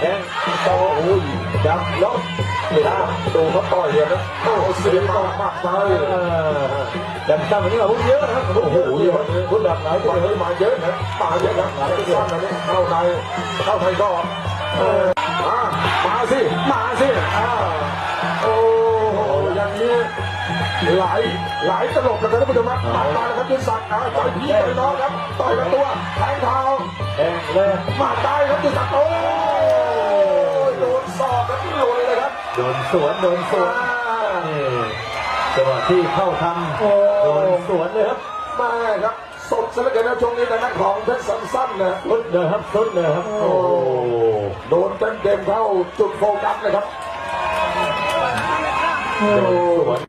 แข้งโอ้ยจับแล้วไม่ได้ดูเขาต่อยเลยนะโอ้เสียงต่อมากไปเออแต่ตั้งแบบนี้มาพุ่งเยอะนะโอ้โหพูดแบบไหนพูดแบบมาเยอะนะมาเยอะนะไหนจะสั้นนะนี่เข้าในเข้าในก็มามาสิมาสิอ่าโอ้โหอย่างนี้หลายหลายตลบแล้วกันท่านผู้ชมครับมาแล้วครับยุทธศักดิ์ต่อยพี่ต่อยน้องครับต่อยกันตัวแทงเท้า เลยมาตายครับยุทธศักดิ์โอ้ยโดนศอกครับหล่นเลยครับ โดนสวนโดนสวนนี่จังหวะที่เข้าทำโอ้โดนสวนเลยครับมาครับสดซะเหลือเกินนะช่วงนี้แต่นักของเพชรสันสั้นนะสุดเลยครับสุดเลยครับ โอ้โหโดนเต็มเต็มๆเข้าจุดโฟกัสเลยครับโดนสวน